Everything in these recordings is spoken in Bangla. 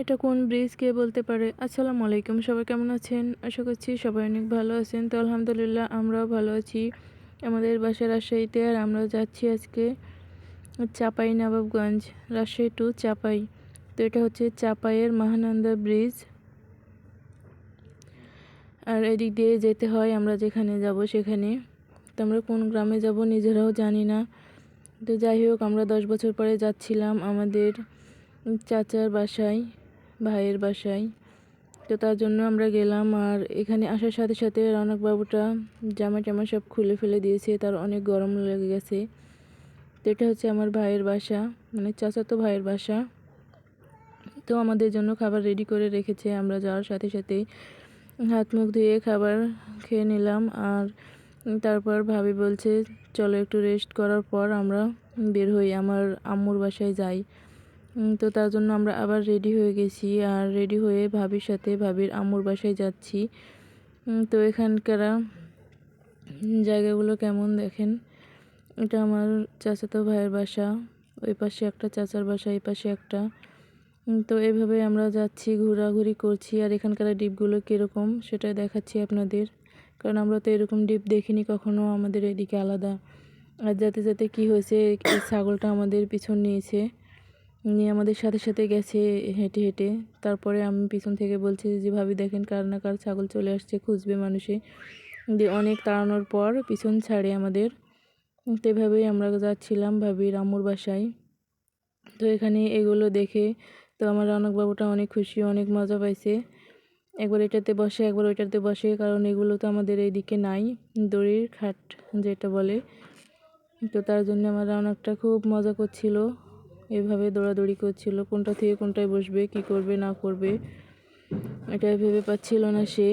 এটা কোন ব্রিজ কে বলতে পারে? আসসালামু আলাইকুম, সবাই কেমন আছেন? আশা করছি সবাই অনেক ভালো আছেন। তো আলহামদুলিল্লাহ আমরাও ভালো আছি। আমাদের বাসা রাজশাহীতে আর আমরা যাচ্ছি আজকে চাপাই নবাবগঞ্জ রাজশাহী টু চাপাই। তো এটা হচ্ছে চাপাইয়ের মহানন্দা ব্রিজ। আর এদিক দিয়ে যেতে হয় আমরা যেখানে যাব সেখানে। তো আমরা কোন গ্রামে যাব নিজেরাও জানি না। তো যাই হোক, আমরা দশ বছর পরে যাচ্ছিলাম আমাদের চাচার বাসায়। ভাইয়ের বাসায়। তো তার জন্য আমরা গেলাম আর এখানে আসার সাথে সাথে রনকবাবুটা জামা টামা সব খুলে ফেলে দিয়েছে, তার অনেক গরম লেগে গেছে। তো এটা হচ্ছে আমার ভাইয়ের বাসা মানে চাচাতো ভাইয়ের বাসা। তো আমাদের জন্য খাবার রেডি করে রেখেছে, আমরা যাওয়ার সাথে সাথেই হাত মুখ ধুয়ে খাবার খেয়ে নিলাম আর তারপর ভাবি বলছে, চলো একটু রেস্ট করার পর আমরা বের হই, আমার আম্মুর বাসায় যাই। তো তার জন্য আমরা আবার রেডি হয়ে গেছি। আর রেডি হয়ে ভাবির সাথে ভাবির আম্মুর বাসায় যাচ্ছি। তো এখানকার জায়গাগুলো কেমন দেখেন? এটা আমার চাচাতো ভাইয়ের বাসা। ওই পাশে একটা চাচার বাসা, এই পাশে একটা। তো এভাবে আমরা যাচ্ছি, ঘোরাঘুরি করছি। আর এখানকার ডিপগুলো কীরকম সেটা দেখাচ্ছি আপনাদের। কারণ আমরা তো এরকম ডিপ দেখিনি, কখনো আমাদের এদিকে আলাদা। আর যাতে যাতে কি হয়েছে ছাগলটা আমাদের পিছন নিয়েছে। নিয়ে আমাদের সাথে সাথে গেছে হেঁটে হেঁটে। তারপরে আমি পিছন থেকে বলছি যে ভাবি, দেখেন কার না কার ছাগল চলে আসছে, খুঁজবে মানুষে। দিয়ে অনেক তাড়ানোর পর পিছন ছাড়ে আমাদের। তো এভাবেই আমরা যাচ্ছিলাম ভাবি রামুর বাসায়। তো এখানে এগুলো দেখে তো আমার রনকবাবুটা অনেক খুশি, অনেক মজা পাইছে। একবার এটাতে বসে, একবার ওইটাতে বসে, কারণ এগুলো তো আমাদের এইদিকে নাই, দড়ির খাট যেটা বলে। তো তার জন্য আমার রনকটা খুব মজা করছিল। এভাবে দৌড়াদৌড়ি করছিল, কোনটা থেকে কোনটায় বসবে, কি করবে, না করবে, এটা ভেবে পাচ্ছিল না সে।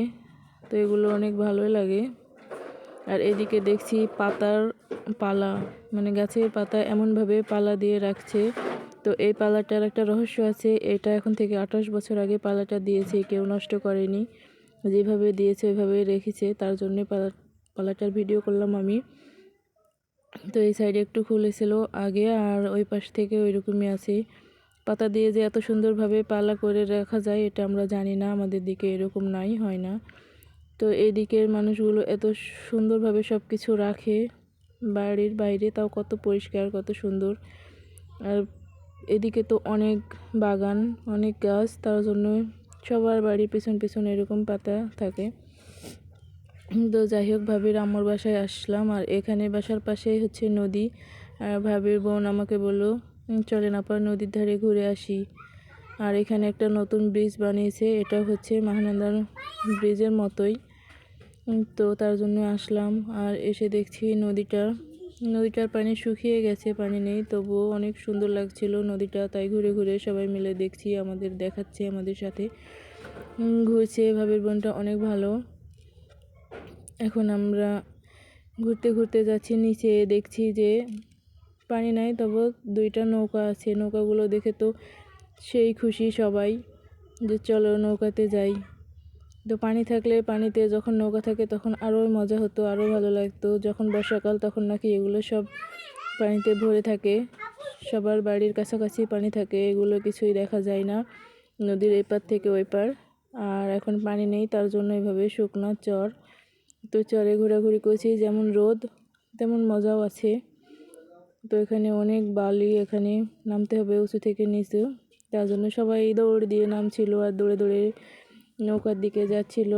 তো এগুলো অনেক ভালোই লাগে। আর এদিকে দেখছি পাতার পালা মানে গাছের পাতা এমনভাবে পালা দিয়ে রাখছে। তো এই পালাটার একটা রহস্য আছে, এটা এখন থেকে আঠাশ বছর আগে পালাটা দিয়েছে, কেউ নষ্ট করেনি। যেভাবে দিয়েছে ওইভাবে রেখেছে, তার জন্যে পালা, পালাটার ভিডিও করলাম আমি। তো এই সাইডে একটু খুলেছিল আগে, আর ওই পাশ থেকে ওই রকমই আছে। পাতা দিয়ে যে এত সুন্দরভাবে পালা করে রাখা যায়, এটা আমরা জানি না, আমাদের দিকে এরকম নাই, হয় না। তো এই দিকের মানুষগুলো এত সুন্দরভাবে সব কিছু রাখে, বাড়ির বাইরে, তাও কত পরিষ্কার, কত সুন্দর। আর এদিকে তো অনেক বাগান, অনেক গাছ, তার জন্য সবার বাড়ির পেছন পেছন এরকম পাতা থাকে। তো যাই হোক, ভাবির আম্মুর বাসায় আসলাম। আর এখানে বাসার পাশেই হচ্ছে নদী। আর ভাবির বোন আমাকে বলল চলেন আপনার নদীর ধারে ঘুরে আসি। আর এখানে একটা নতুন ব্রিজ বানিয়েছে। এটা হচ্ছে মহানন্দার ব্রিজের মতোই। তো তার জন্য আসলাম। আর এসে দেখছি নদীটা, নদীটার পানি শুকিয়ে গেছে, পানি নেই। তবুও অনেক সুন্দর লাগছিল নদীটা। তাই ঘুরে ঘুরে সবাই মিলে দেখছি, আমাদের দেখাচ্ছে আমাদের সাথে। ঘুরছে। ভাবির বোনটা অনেক ভালো। এখন আমরা ঘুরতে ঘুরতে যাচ্ছি, নিচে দেখছি যে পানি নাই, তবে দুইটা নৌকা আছে। নৌকাগুলো দেখে তো সেই খুশি সবাই যে চলো নৌকাতে যাই। তো পানি থাকলে পানিতে যখন নৌকা থাকে তখন আরও মজা হতো আরও ভালো লাগতো। যখন বর্ষাকাল তখন নাকি এগুলো সব পানিতে ভরে থাকে। সবার বাড়ির কাছাকাছি পানি থাকে, এগুলো কিছুই দেখা যায় না। নদীর এপার থেকে ওই পার আর এখন পানি নেই, তার জন্য এভাবে শুকনো চর। তো চরে ঘোরাঘুরি করছি, যেমন রোদ, তেমন মজাও আছে। তো এখানে অনেক বালি, এখানে নামতে হবে উঁচু থেকে নিচু। তার জন্য সবাই দৌড় দিয়ে নামছিল আর দৌড়ে দৌড়ে নৌকার দিকে যাচ্ছিল।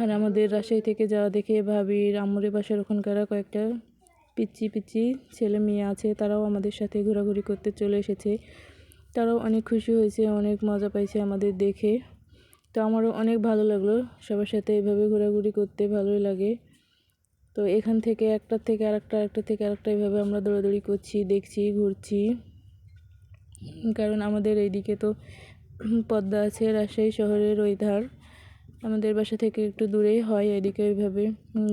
আর আমাদের রাজশাহী থেকে যাওয়া দেখে ভাবির আম্মুরে বাসার ওখানকার কয়েকটা পিচ্ছি পিচ্ছি ছেলে মেয়ে আছে, তারাও আমাদের সাথে ঘোরাঘুরি করতে চলে এসেছে। তারাও অনেক খুশি হয়েছে, অনেক মজা পাইছে আমাদের দেখে। তো আমারও অনেক ভালো লাগল সবার সাথে এভাবে ঘোরাঘুরি করতে, ভালোই লাগে। তো এখান থেকে একটা থেকে আরেকটা, একটা থেকে আরেকটা এভাবে আমরা দৌড়াদৌড়ি করছি, দেখছি, ঘুরছি। কারণ আমাদের এইদিকে তো পদ্মা আছে, রাজশাহী শহরের ওই ধার আমাদের বাসা থেকে একটু দূরেই হয় এদিকে ওইভাবে।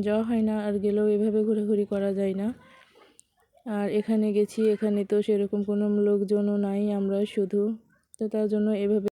যাওয়া হয় না আর গেলেও এভাবে ঘোরাঘুরি করা যায় না। আর এখানে গেছি, এখানে তো সেরকম কোনো লোকজনও নাই, আমরা শুধু। তো তার জন্য এভাবে